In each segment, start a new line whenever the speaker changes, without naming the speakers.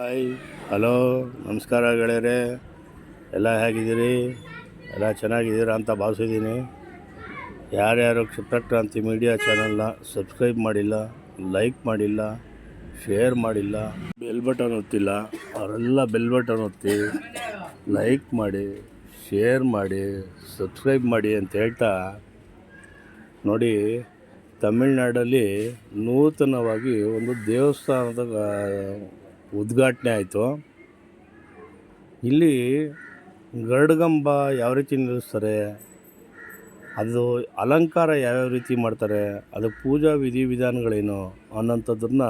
Hi hello ನಮಸ್ಕಾರ ಗೆಳೆಯರೆ. ಎಲ್ಲ ಹೇಗಿದ್ದೀರಿ? ಎಲ್ಲ ಚೆನ್ನಾಗಿದ್ದೀರಾ ಅಂತ ಭಾವಿಸಿದ್ದೀನಿ. ಯಾರ್ಯಾರು ಕ್ಷಿಪ್ರಕ್ರಾಂತಿ ಮೀಡಿಯಾ ಚಾನಲ್ನ ಸಬ್ಸ್ಕ್ರೈಬ್ ಮಾಡಿಲ್ಲ, ಲೈಕ್ ಮಾಡಿಲ್ಲ, ಶೇರ್ ಮಾಡಿಲ್ಲ, ಬೆಲ್ ಬಟನ್ ಒತ್ತಿಲ್ಲ, ಅವರೆಲ್ಲ ಬೆಲ್ ಬಟನ್ ಒತ್ತಿ ಲೈಕ್ ಮಾಡಿ, ಶೇರ್ ಮಾಡಿ, ಸಬ್ಸ್ಕ್ರೈಬ್ ಮಾಡಿ ಅಂತ ಹೇಳ್ತಾ ನೋಡಿ, ತಮಿಳ್ನಾಡಲ್ಲಿ ನೂತನವಾಗಿ ಒಂದು ದೇವಸ್ಥಾನದ ಉದ್ಘಾಟನೆ ಆಯಿತು. ಇಲ್ಲಿ ಗರುಡಗಂಬ ಯಾವ ರೀತಿ ನಿಲ್ಲಿಸ್ತಾರೆ, ಅದು ಅಲಂಕಾರ ಯಾವ್ಯಾವ ರೀತಿ ಮಾಡ್ತಾರೆ, ಅದು ಪೂಜಾ ವಿಧಿ ವಿಧಾನಗಳೇನು ಅನ್ನೋಂಥದ್ದನ್ನ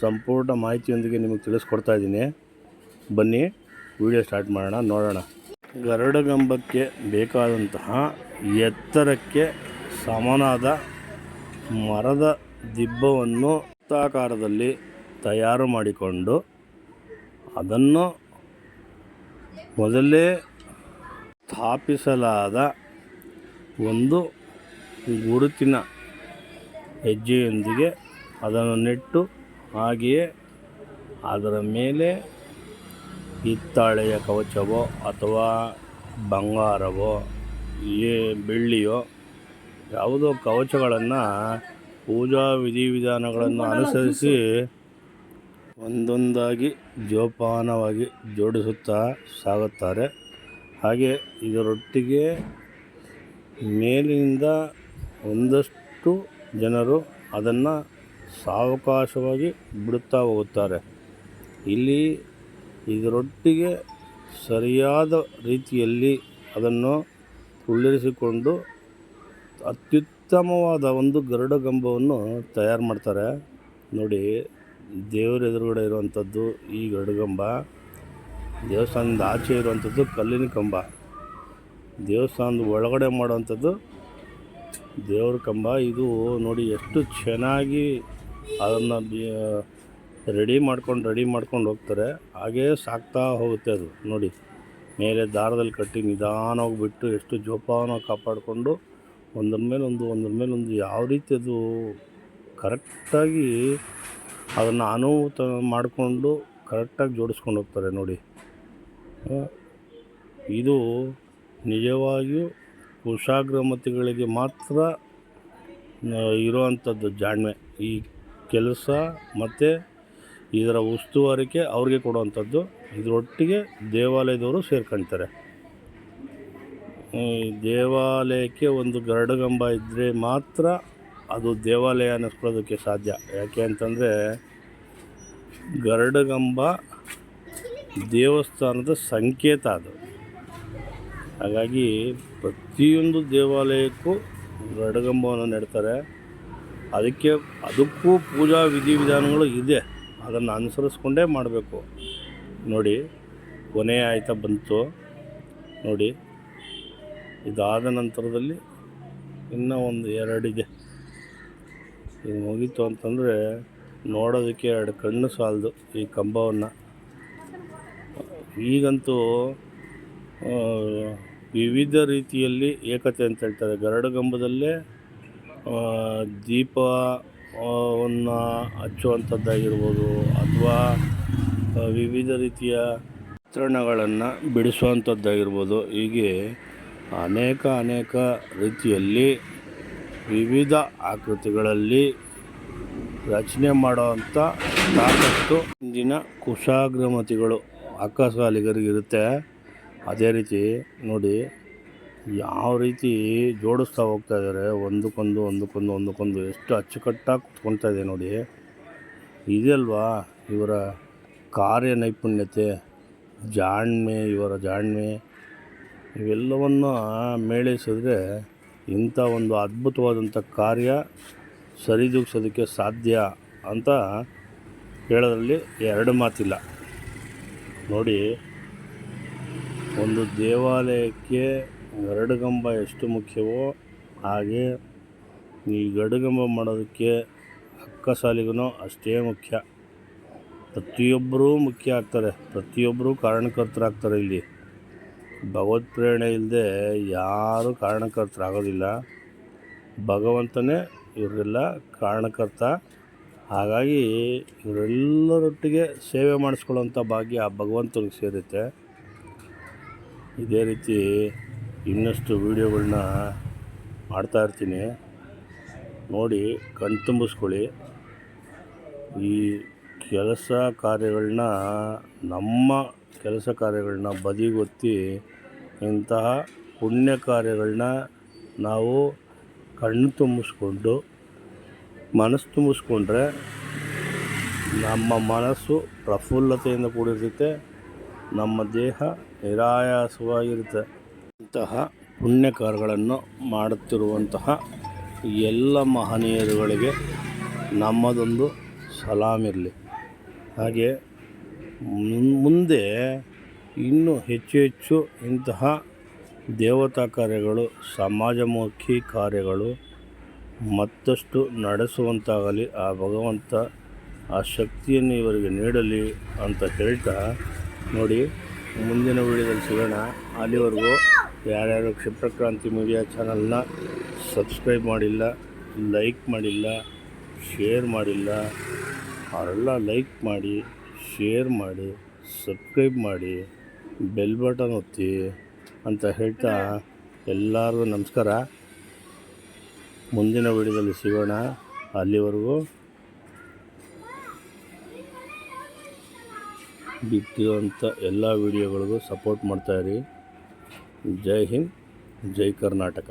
ಸಂಪೂರ್ಣ ಮಾಹಿತಿಯೊಂದಿಗೆ ನಿಮಗೆ ತಿಳಿಸ್ಕೊಡ್ತಾ ಇದ್ದೀನಿ. ಬನ್ನಿ, ವಿಡಿಯೋ ಸ್ಟಾರ್ಟ್ ಮಾಡೋಣ, ನೋಡೋಣ. ಗರುಡಗಂಬಕ್ಕೆ ಬೇಕಾದಂತಹ ಎತ್ತರಕ್ಕೆ ಸಮನಾದ ಮರದ ದಿಬ್ಬವನ್ನು ವೃತ್ತಾಕಾರದಲ್ಲಿ ತಯಾರು ಮಾಡಿಕೊಂಡು ಅದನ್ನು ಮೊದಲೇ ಸ್ಥಾಪಿಸಲಾದ ಒಂದು ಗುರುತಿನ ಹೆಜ್ಜೆಯೊಂದಿಗೆ ಅದನ್ನು ನೆಟ್ಟು ಹಾಗೆಯೇ ಅದರ ಮೇಲೆ ಹಿತ್ತಾಳೆಯ ಕವಚವೋ ಅಥವಾ ಬಂಗಾರವೋ ಏ ಬೆಳ್ಳಿಯೋ ಯಾವುದೋ ಕವಚಗಳನ್ನು ಪೂಜಾ ವಿಧಿವಿಧಾನಗಳನ್ನು ಅನುಸರಿಸಿ. ಒಂದೊಂದಾಗಿ ಜೋಪಾನವಾಗಿ ಜೋಡಿಸುತ್ತಾ ಸಾಗುತ್ತಾರೆ. ಹಾಗೆ ಇದರೊಟ್ಟಿಗೆ ಮೇಲಿನಿಂದ ಒಂದಷ್ಟು ಜನರು ಅದನ್ನು ಸಾವಕಾಶವಾಗಿ ಬಿಡುತ್ತಾ ಹೋಗುತ್ತಾರೆ. ಇಲ್ಲಿ ಇದರೊಟ್ಟಿಗೆ ಸರಿಯಾದ ರೀತಿಯಲ್ಲಿ ಅದನ್ನು ಉಳ್ಳಿರಿಸಿಕೊಂಡು ಅತ್ಯುತ್ತಮವಾದ ಒಂದು ಗರುಡಗಂಬವನ್ನು ತಯಾರು ಮಾಡ್ತಾರೆ. ನೋಡಿ ದೇವರ ಎದುರುಗಡೆ ಇರುವಂಥದ್ದು ಈ ಗರುಡಗಂಬ ದೇವಸ್ಥಾನದ ಆಚೆ ಇರುವಂಥದ್ದು ಕಲ್ಲಿನ ಕಂಬ. ದೇವಸ್ಥಾನದ ಒಳಗಡೆ ಮಾಡುವಂಥದ್ದು ದೇವ್ರ ಕಂಬ. ಇದು ನೋಡಿ ಎಷ್ಟು ಚೆನ್ನಾಗಿ ಅದನ್ನು ರೆಡಿ ಮಾಡ್ಕೊಂಡು ರೆಡಿ ಮಾಡ್ಕೊಂಡು ಹೋಗ್ತಾರೆ. ಹಾಗೇ ಸಾಕ್ತಾ ಹೋಗುತ್ತೆ ಅದು. ನೋಡಿ, ಮೇಲೆ ದಾರದಲ್ಲಿ ಕಟ್ಟಿ ನಿಧಾನವಾಗಿ ಬಿಟ್ಟು ಎಷ್ಟು ಜೋಪಾನ ಕಾಪಾಡಿಕೊಂಡು ಒಂದು, ಒಂದರ ಮೇಲೆ ಒಂದು ಯಾವ ರೀತಿ ಅದು ಕರೆಕ್ಟಾಗಿ ಅದನ್ನು ಅನಾಹುತ ಮಾಡಿಕೊಂಡು ಕರೆಕ್ಟಾಗಿ ಜೋಡಿಸ್ಕೊಂಡು ಹೋಗ್ತಾರೆ ನೋಡಿ. ಇದು ನಿಜವಾಗಿಯೂ ಕುಶಾಗ್ರಮತಿಗಳಿಗೆ ಮಾತ್ರ ಇರುವಂಥದ್ದು ಜಾಣ್ಮೆ. ಈ ಕೆಲಸ ಮತ್ತು ಇದರ ಉಸ್ತುವಾರಿಕೆ ಅವ್ರಿಗೆ ಕೊಡುವಂಥದ್ದು ಇದರೊಟ್ಟಿಗೆ ದೇವಾಲಯದವರು ಸೇರ್ಕೊಳ್ತಾರೆ ದೇವಾಲಯಕ್ಕೆ ಒಂದು ಗರುಡಗಂಬ ಇದ್ದರೆ ಮಾತ್ರ ಅದು ದೇವಾಲಯ ಅನ್ನಿಸ್ಕೊಳ್ಳೋದಕ್ಕೆ ಸಾಧ್ಯ. ಯಾಕೆ ಅಂತಂದರೆ ಗರಡಗಂಬ ದೇವಸ್ಥಾನದ ಸಂಕೇತ ಅದು. ಹಾಗಾಗಿ ಪ್ರತಿಯೊಂದು ದೇವಾಲಯಕ್ಕೂ ಗರುಡಗಂಬವನ್ನು ನೆಡ್ತಾರೆ. ಅದಕ್ಕೆ ಅದಕ್ಕೂ ಪೂಜಾ ವಿಧಿವಿಧಾನಗಳು ಇದೆ. ಅದನ್ನು ಅನುಸರಿಸ್ಕೊಂಡೇ ಮಾಡಬೇಕು. ನೋಡಿ, ಕೊನೆ ಆಯ್ತಾ ಬಂತು. ನೋಡಿ, ಇದಾದ ನಂತರದಲ್ಲಿ ಇನ್ನೂ ಒಂದು ಎರಡಿದೆ. ಇದು ಮುಗೀತು ಅಂತಂದರೆ ನೋಡೋದಕ್ಕೆ ಎರಡು ಕಣ್ಣು ಸಾಲದು ಈ ಕಂಬವನ್ನು. ಈಗಂತೂ ವಿವಿಧ ರೀತಿಯಲ್ಲಿ ಏಕತೆ ಅಂತ ಹೇಳ್ತಾರೆ. ಗರಡು ಆ, ದೀಪವನ್ನು ಹಚ್ಚುವಂಥದ್ದಾಗಿರ್ಬೋದು ಅಥವಾ ವಿವಿಧ ರೀತಿಯ ಚಿತ್ರಣಗಳನ್ನು ಬಿಡಿಸುವಂಥದ್ದಾಗಿರ್ಬೋದು. ಹೀಗೆ ಅನೇಕ ಅನೇಕ ರೀತಿಯಲ್ಲಿ ವಿವಿಧ ಆಕೃತಿಗಳಲ್ಲಿ ರಚನೆ ಮಾಡೋವಂಥ ಸಾಕಷ್ಟು ಇಂದಿನ ಕುಶಾಗ್ರಮತಿಗಳು ಅಕ್ಕಸಾಲಿಗರಿಗಿರುತ್ತೆ ಅದೇ ರೀತಿ ನೋಡಿ ಯಾವ ರೀತಿ ಜೋಡಿಸ್ತಾ ಹೋಗ್ತಾ ಇದ್ದಾರೆ. ಒಂದಕ್ಕೊಂದು ಒಂದಕ್ಕೊಂದು ಒಂದಕ್ಕೊಂದು ಎಷ್ಟು ಅಚ್ಚುಕಟ್ಟಾಗಿ ಕುತ್ಕೊಳ್ತಾ ಇದೆ ನೋಡಿ. ಇದೆಲ್ವಾ ಇವರ ಕಾರ್ಯ ನೈಪುಣ್ಯತೆ ಜಾಣ್ಮೆ, ಇವರ ಜಾಣ್ಮೆ, ಇವೆಲ್ಲವನ್ನು ಮೇಳೈಸಿದ್ರೆ ಇಂಥ ಒಂದು ಅದ್ಭುತವಾದಂಥ ಕಾರ್ಯ ಸರಿದೂಗಿಸೋದಕ್ಕೆ ಸಾಧ್ಯ ಅಂತ ಹೇಳೋದ್ರಲ್ಲಿ ಎರಡು ಮಾತಿಲ್ಲ. ನೋಡಿ, ಒಂದು ದೇವಾಲಯಕ್ಕೆ ಗರುಡಗಂಬ ಎಷ್ಟು ಮುಖ್ಯವೋ ಹಾಗೆ ಈ ಗರುಡಗಂಬ ಮಾಡೋದಕ್ಕೆ ಅಕ್ಕಸಾಲಿಗೂ ಅಷ್ಟೇ ಮುಖ್ಯ. ಪ್ರತಿಯೊಬ್ಬರೂ ಮುಖ್ಯ ಆಗ್ತಾರೆ. ಪ್ರತಿಯೊಬ್ಬರೂ ಕಾರಣಕರ್ತರಾಗ್ತಾರೆ ಇಲ್ಲಿ. ಭಗವತ್ ಪ್ರೇರಣೆ ಇಲ್ಲದೆ ಯಾರೂ ಕಾರಣಕರ್ತರಾಗೋದಿಲ್ಲ ಭಗವಂತನೇ ಇವರೆಲ್ಲ ಕಾರಣಕರ್ತ. ಹಾಗಾಗಿ ಇವರೆಲ್ಲರೊಟ್ಟಿಗೆ ಸೇವೆ ಮಾಡಿಸ್ಕೊಳ್ಳೋಂಥ ಭಾಗ್ಯ ಆ ಭಗವಂತನಿಗೆ ಸೇರುತ್ತೆ ಇದೇ ರೀತಿ ಇನ್ನಷ್ಟು ವೀಡಿಯೋಗಳನ್ನ ಮಾಡ್ತಾಯಿರ್ತೀನಿ ನೋಡಿ ಕಣ್ತುಂಬಿಸ್ಕೊಳ್ಳಿ ಈ ಕೆಲಸ ಕಾರ್ಯಗಳನ್ನ ನಮ್ಮ ಕೆಲಸ ಕಾರ್ಯಗಳನ್ನ ಬದಿಗೊತ್ತಿ ಇಂತಹ ಪುಣ್ಯ ಕಾರ್ಯಗಳನ್ನ ನಾವು ಕಣ್ಣು ತುಂಬಿಸ್ಕೊಂಡು, ಮನಸ್ಸು ತುಂಬಿಸ್ಕೊಂಡ್ರೆ ನಮ್ಮ ಮನಸ್ಸು ಪ್ರಫುಲ್ಲತೆಯಿಂದ ಕೂಡಿರುತ್ತೆ, ನಮ್ಮ ದೇಹ ನಿರಾಯಾಸವಾಗಿರುತ್ತೆ. ಇಂತಹ ಪುಣ್ಯ ಕಾರ್ಯಗಳನ್ನು ಮಾಡುತ್ತಿರುವಂತಹ ಎಲ್ಲ ಮಹನೀಯರುಗಳಿಗೆ ನಮ್ಮದೊಂದು ಸಲಾಮಿರಲಿ ಹಾಗೆ ಮುಂದೆ ಇನ್ನೂ ಹೆಚ್ಚು ಹೆಚ್ಚು ಇಂತಹ ದೇವತಾ ಕಾರ್ಯಗಳು, ಸಮಾಜಮುಖಿ ಕಾರ್ಯಗಳು ಮತ್ತಷ್ಟು ನಡೆಸುವಂತಾಗಲಿ, ಆ ಭಗವಂತ ಆ ಶಕ್ತಿಯನ್ನು ಇವರಿಗೆ ನೀಡಲಿ ಅಂತ ಹೇಳ್ತಾ ನೋಡಿ, ಮುಂದಿನ ವಿಡಿಯೋದಲ್ಲಿ ಸಿಗೋಣ. ಅಲ್ಲಿವರೆಗೂ ಯಾರ್ಯಾರು ಕ್ಷಿಪ್ರಕ್ರಾಂತಿ ಮೀಡಿಯಾ ಚಾನಲ್ನ ಸಬ್ಸ್ಕ್ರೈಬ್ ಮಾಡಿಲ್ಲ, ಲೈಕ್ ಮಾಡಿಲ್ಲ, ಶೇರ್ ಮಾಡಿಲ್ಲ, ಅವರೆಲ್ಲ ಲೈಕ್ ಮಾಡಿ. ಶೇರ್ ಮಾಡಿ ಸಬ್ಸ್ಕ್ರೈಬ್ ಮಾಡಿ ಬೆಲ್ ಬಟನ್ ಒತ್ತಿ ಅಂತ ಹೇಳ್ತಾ ಎಲ್ಲರಿಗೂ ನಮಸ್ಕಾರ. ಮುಂದಿನ ವಿಡಿಯೋದಲ್ಲಿ ಸಿಗೋಣ. ಅಲ್ಲಿವರೆಗೂ ಬಿಟ್ಟಿರುವಂಥ ಎಲ್ಲ ವಿಡಿಯೋಗಳಿಗೂ ಸಪೋರ್ಟ್ ಮಾಡ್ತಾಯಿರಿ ಜೈ ಹಿಂದ್, ಜೈ ಕರ್ನಾಟಕ.